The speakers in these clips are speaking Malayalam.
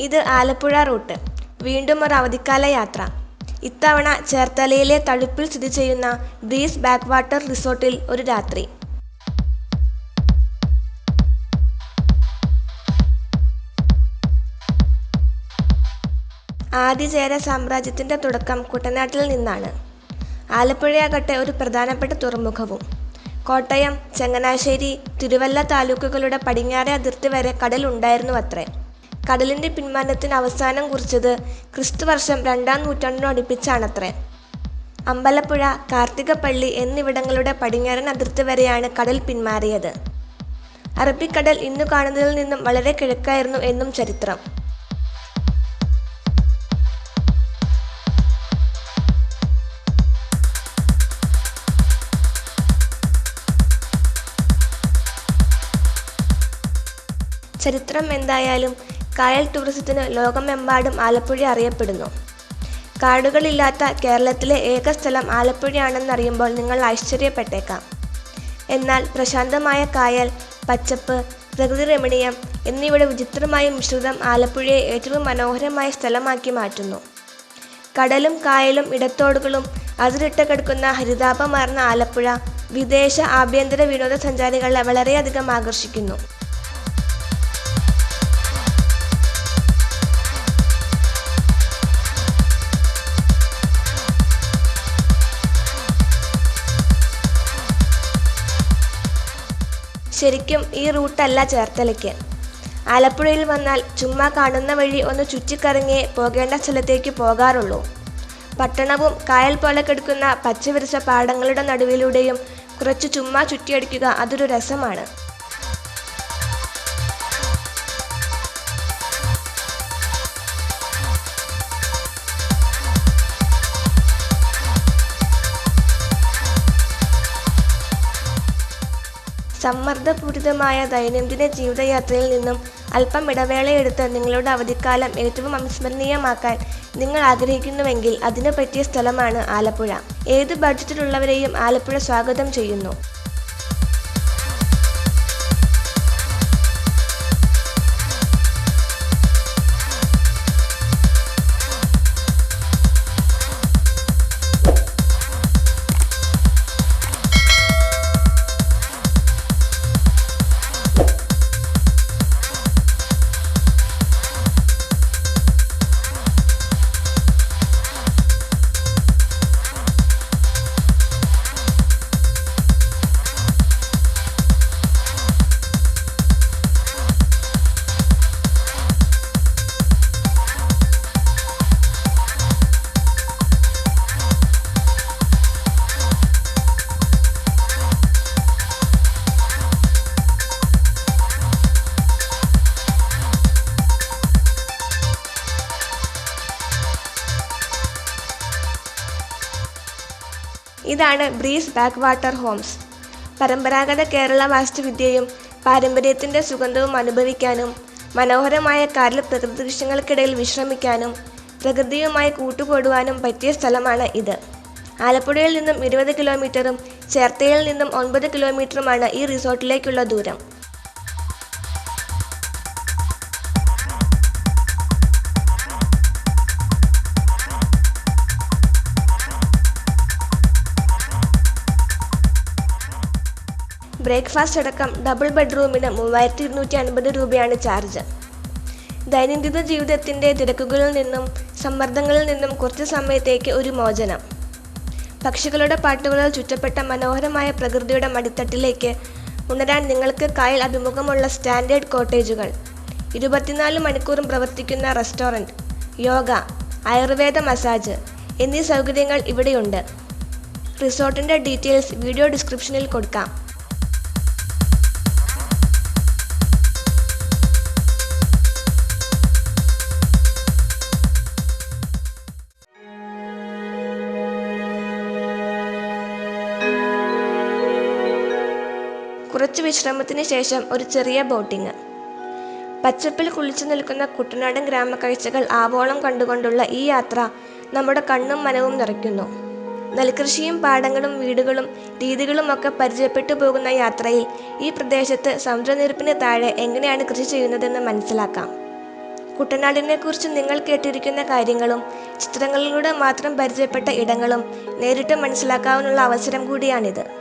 ഇത് ആലപ്പുഴ റൂട്ട്. വീണ്ടും ഒരു അവധിക്കാല യാത്ര. ഇത്തവണ ചേർത്തലയിലെ തണുപ്പിൽ സ്ഥിതി ചെയ്യുന്ന ബ്രീസ് ബാക്ക് വാട്ടർ റിസോർട്ടിൽ ഒരു രാത്രി. ആദിചേര സാമ്രാജ്യത്തിന്റെ തുടക്കം കുട്ടനാട്ടിൽ നിന്നാണ്. ആലപ്പുഴയാകട്ടെ ഒരു പ്രധാനപ്പെട്ട തുറമുഖവും. കോട്ടയം ചങ്ങനാശ്ശേരി തിരുവല്ല താലൂക്കുകളുടെ പടിഞ്ഞാറെ അതിർത്തി വരെ കടൽ ഉണ്ടായിരുന്നുവത്രേ കടലിന്റെ പിന്മാറ്റത്തിന് അവസാനം കുറിച്ചത് ക്രിസ്തുവർഷം രണ്ടാം നൂറ്റാണ്ടിനോടടുപ്പിച്ചാണത്രേ അമ്പലപ്പുഴ കാർത്തികപ്പള്ളി എന്നിവിടങ്ങളുടെ പടിഞ്ഞാറൻ അതിർത്തി വരെയാണ് കടൽ പിന്മാറിയത് അറബിക്കടൽ ഇന്നു കാണുന്നതിൽ നിന്നും വളരെ കിഴക്കായിരുന്നു എന്നും ചരിത്രം. ചരിത്രം എന്തായാലും കായൽ ടൂറിസത്തിന് ലോകമെമ്പാടും ആലപ്പുഴ അറിയപ്പെടുന്നു. കാടുകളില്ലാത്ത കേരളത്തിലെ ഏക സ്ഥലം ആലപ്പുഴയാണെന്നറിയുമ്പോൾ നിങ്ങൾ ആശ്ചര്യപ്പെട്ടേക്കാം. എന്നാൽ പ്രശാന്തമായ കായൽ പച്ചപ്പ് പ്രകൃതി രമണീയം എന്നിവയുടെ വിചിത്രമായ മിശ്രിതം ആലപ്പുഴയെ ഏറ്റവും മനോഹരമായ സ്ഥലമാക്കി മാറ്റുന്നു. കടലും കായലും ഇടത്തോടുകളും അതിരിട്ട് കിടക്കുന്ന ഹരിതാപമാർന്ന ആലപ്പുഴ വിദേശ ആഭ്യന്തര വിനോദസഞ്ചാരികളെ വളരെയധികം ആകർഷിക്കുന്നു. ശരിക്കും ഈ റൂട്ടല്ല ചേർത്തലയ്ക്ക്. ആലപ്പുഴയിൽ വന്നാൽ ചുമ്മാ കാണുന്ന വഴി ഒന്ന് ചുറ്റിക്കറങ്ങിയേ പോകേണ്ട സ്ഥലത്തേക്ക് പോകാറുള്ളൂ. പട്ടണവും കായൽ പോലെ കിടക്കുന്ന പച്ചവിരിച്ച പാടങ്ങളുടെ നടുവിലൂടെയും കുറച്ച് ചുമ്മാ ചുറ്റിയടിക്കുക അതൊരു രസമാണ്. സമ്മർദ്ദപൂരിതമായ ദൈനംദിന ജീവിതയാത്രയിൽ നിന്നും അല്പം ഇടവേളയെടുത്ത് നിങ്ങളുടെ അവധിക്കാലം ഏറ്റവും അവിസ്മരണീയമാക്കാൻ നിങ്ങൾ ആഗ്രഹിക്കുന്നുവെങ്കിൽ അതിനു പറ്റിയ സ്ഥലമാണ് ആലപ്പുഴ. ഏത് ബഡ്ജറ്റിലുള്ളവരെയും ആലപ്പുഴ സ്വാഗതം ചെയ്യുന്നു. ഇതാണ് ബ്രീസ് ബാക്ക് വാട്ടർ ഹോംസ്. പരമ്പരാഗത കേരള വാസ്തുവിദ്യയും പാരമ്പര്യത്തിന്റെ സുഗന്ധവും അനുഭവിക്കാനും മനോഹരമായ കാറിൽ പ്രകൃതി ദൃശ്യങ്ങൾക്കിടയിൽ വിശ്രമിക്കാനും പ്രകൃതിയുമായി കൂട്ടുകൂടുവാനും പറ്റിയ സ്ഥലമാണ് ഇത്. ആലപ്പുഴയിൽ നിന്നും ഇരുപത് കിലോമീറ്ററും ചേർത്തയിൽ നിന്നും ഒൻപത് കിലോമീറ്ററുമാണ് ഈ റിസോർട്ടിലേക്കുള്ള ദൂരം. ബ്രേക്ക്ഫാസ്റ്റ് അടക്കം ഡബിൾ ബെഡ്റൂമിന് മൂവായിരത്തി ഇരുന്നൂറ്റി അൻപത് രൂപയാണ് ചാർജ്. ദൈനംദിന ജീവിതത്തിന്റെ തിരക്കുകളിൽ നിന്നും സമ്മർദ്ദങ്ങളിൽ നിന്നും കുറച്ച് സമയത്തേക്ക് ഒരു മോചനം. പക്ഷികളുടെ പാട്ടുകളിൽ ചുറ്റപ്പെട്ട മനോഹരമായ പ്രകൃതിയുടെ മടിത്തട്ടിലേക്ക് ഉണരാൻ നിങ്ങൾക്ക് കായൽ അഭിമുഖമുള്ള സ്റ്റാൻഡേർഡ് കോട്ടേജുകൾ ഇരുപത്തിനാല് മണിക്കൂറും പ്രവർത്തിക്കുന്ന റെസ്റ്റോറന്റ് യോഗ ആയുർവേദ മസാജ് എന്നീ സൗകര്യങ്ങൾ ഇവിടെയുണ്ട്. റിസോർട്ടിന്റെ ഡീറ്റെയിൽസ് വീഡിയോ ഡിസ്ക്രിപ്ഷനിൽ കൊടുക്കാം. വിശ്രമത്തിന് ശേഷം ഒരു ചെറിയ ബോട്ടിങ് പച്ചപ്പിൽ കുളിച്ചു നിൽക്കുന്ന കുട്ടനാടൻ ഗ്രാമക്കാഴ്ചകൾ ആവോളം കണ്ടുകൊണ്ടുള്ള ഈ യാത്ര നമ്മുടെ കണ്ണും മനവും നിറയ്ക്കുന്നു. നെൽകൃഷിയും പാടങ്ങളും വീടുകളും രീതികളും ഒക്കെ പരിചയപ്പെട്ടു പോകുന്ന യാത്രയിൽ ഈ പ്രദേശത്ത് സമുദ്രനിരപ്പിന് താഴെ എങ്ങനെയാണ് കൃഷി ചെയ്യുന്നതെന്ന് മനസ്സിലാക്കാം. കുട്ടനാടിനെക്കുറിച്ച് നിങ്ങൾ കേട്ടിരിക്കുന്ന കാര്യങ്ങളും ചിത്രങ്ങളിലൂടെ മാത്രം പരിചയപ്പെട്ട ഇടങ്ങളും നേരിട്ട് മനസ്സിലാക്കാവുന്ന അവസരം കൂടിയാണിത്.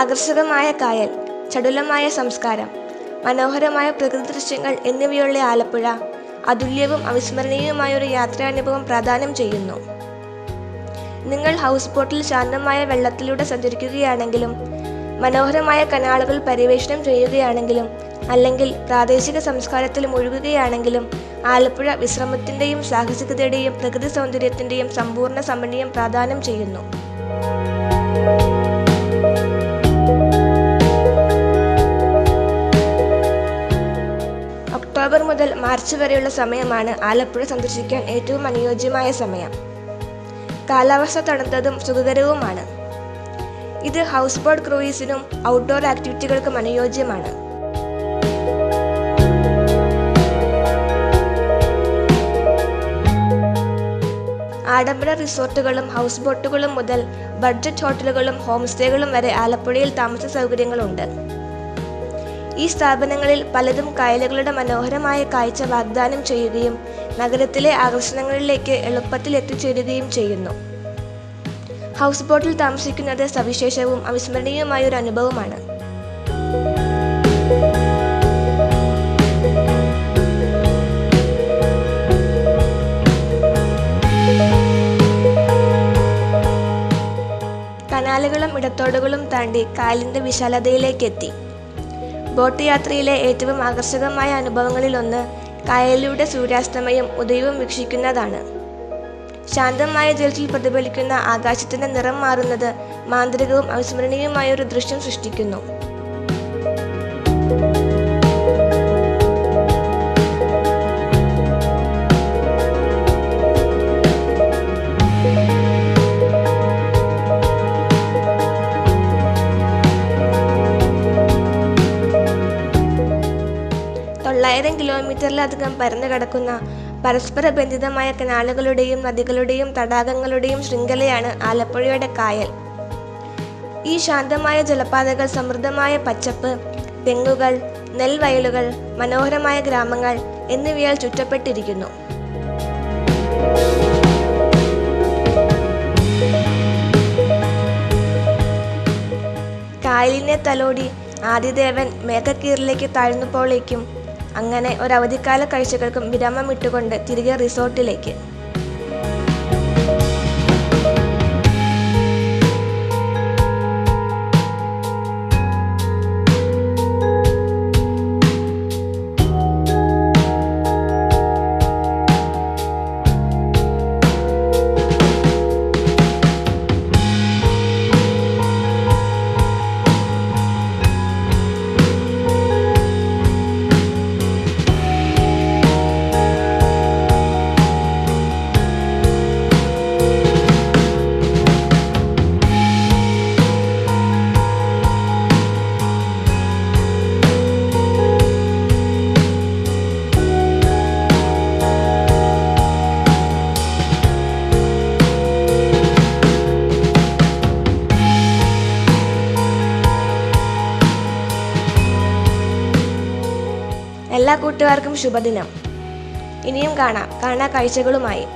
ആകർഷകമായ കായൽ ചടുലമായ സംസ്കാരം മനോഹരമായ പ്രകൃതി ദൃശ്യങ്ങൾ എന്നിവയുള്ള ആലപ്പുഴ അതുല്യവും അവിസ്മരണീയവുമായ ഒരു യാത്രാനുഭവം പ്രദാനം ചെയ്യുന്നു. നിങ്ങൾ ഹൗസ് ബോട്ടിൽ ശാന്തമായ വെള്ളത്തിലൂടെ സഞ്ചരിക്കുകയാണെങ്കിലും മനോഹരമായ കനാളുകൾ പര്യവേഷണം ചെയ്യുകയാണെങ്കിലും അല്ലെങ്കിൽ പ്രാദേശിക സംസ്കാരത്തിൽ മുഴുകുകയാണെങ്കിലും ആലപ്പുഴ വിശ്രമത്തിന്റെയും സാഹസികതയുടെയും പ്രകൃതി സൗന്ദര്യത്തിന്റെയും സമ്പൂർണ സമന്വയം പ്രദാനം ചെയ്യുന്നു. മുതൽ മാർച്ച് വരെയുള്ള സമയമാണ് ആലപ്പുഴ സന്ദർശിക്കാൻ ഏറ്റവും അനുയോജ്യമായ സമയം. കാലാവസ്ഥ തണുത്തതും സുഖകരവുമാണ്. ഇത് ഹൗസ് ബോട്ട് ക്രൂയിസിനും ഔട്ട്ഡോർ ആക്ടിവിറ്റികൾക്കും അനുയോജ്യമാണ്. ആഡംബര റിസോർട്ടുകളും ഹൗസ് ബോട്ടുകളും മുതൽ ബഡ്ജറ്റ് ഹോട്ടലുകളും ഹോം സ്റ്റേകളും വരെ ആലപ്പുഴയിൽ താമസ സൗകര്യങ്ങളുണ്ട്. ഈ സ്ഥാപനങ്ങളിൽ പലതും കായലുകളുടെ മനോഹരമായ കാഴ്ച വാഗ്ദാനം ചെയ്യുകയും നഗരത്തിലെ ആകർഷണങ്ങളിലേക്ക് എളുപ്പത്തിൽ എത്തിച്ചേരുകയും ചെയ്യുന്നു. ഹൗസ് ബോട്ടിൽ താമസിക്കുന്നത് സവിശേഷവും അവിസ്മരണീയമായ ഒരു അനുഭവമാണ്. കനാലുകളും ഇടത്തോടുകളും താണ്ടി കായലിന്റെ വിശാലതയിലേക്ക് എത്തി. ബോട്ട് യാത്രയിലെ ഏറ്റവും ആകർഷകമായ അനുഭവങ്ങളിലൊന്ന് കായലിലൂടെ സൂര്യാസ്തമയം ഉദയവും വീക്ഷിക്കുന്നതാണ്. ശാന്തമായ ജലത്തിൽ പ്രതിഫലിക്കുന്ന ആകാശത്തിന്റെ നിറം മാറുന്നത് മാന്ത്രികവും അവിസ്മരണീയമായ ഒരു ദൃശ്യം സൃഷ്ടിക്കുന്നു. തൊള്ളായിരം കിലോമീറ്ററിലധികം പരന്നു കിടക്കുന്ന പരസ്പര ബന്ധിതമായ കനാലുകളുടെയും നദികളുടെയും തടാകങ്ങളുടെയും ശൃംഖലയാണ് ആലപ്പുഴയുടെ കായൽ. ഈ ശാന്തമായ ജലപാതകൾ സമൃദ്ധമായ പച്ചപ്പ് തെങ്ങുകൾ നെൽവയലുകൾ മനോഹരമായ ഗ്രാമങ്ങൾ എന്നിവയാൽ ചുറ്റപ്പെട്ടിരിക്കുന്നു. കായലിനെ തലോടി ആദിദേവൻ മേഘക്കീറിലേക്ക് താഴ്ന്നപ്പോഴേക്കും അങ്ങനെ ഒരവധിക്കാല കാഴ്ചകൾക്കും വിരാമമിട്ടുകൊണ്ട് തിരികെ റിസോർട്ടിലേക്ക്. എല്ലാ കൂട്ടുകാർക്കും ശുഭദിനം. ഇനിയും കാണാം. കാണാ കാഴ്ചകളുമായി.